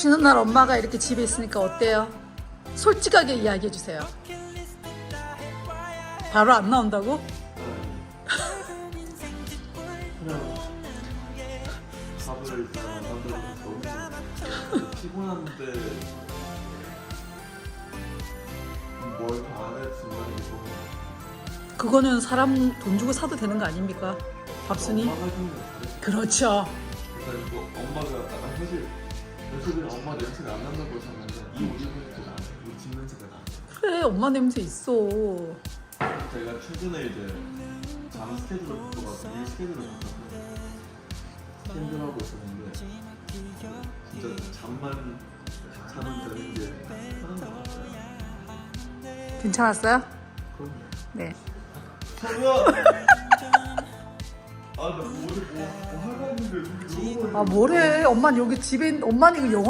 쉬는 날 엄마가 이렇게 집에 있으니까 어때요? 솔직하게 이야기해 주세요. 바로 안 나온다고? 그냥 밥을 다 만들어서 너무 피곤한데 게 너무 그거는 사람 돈 주고 사도 되는 거 아닙니까? 밥순이? 그렇죠. 그러니까 이거 엄마가 약간 사실 사실은 엄마 냄새가 안 난다고 했었는데 이 우리 냄새가 나, 우리 집 냄새가 나. 그래 엄마 냄새 있어. 제가 최근에 이제 잠 스케줄을 바꿔가지고 일 스케줄을 바꿔서 스케줄하고 있었는데 진짜 잠만 자면 되는 게 편한 것 같아요. 괜찮았어요? 그럼요. 네. 성우야! 아, 나 어제 뭐, 뭐 하고 왔는데 너무 아 뭐래? 엄마는 여기 집에 있- 엄마는 이거 영화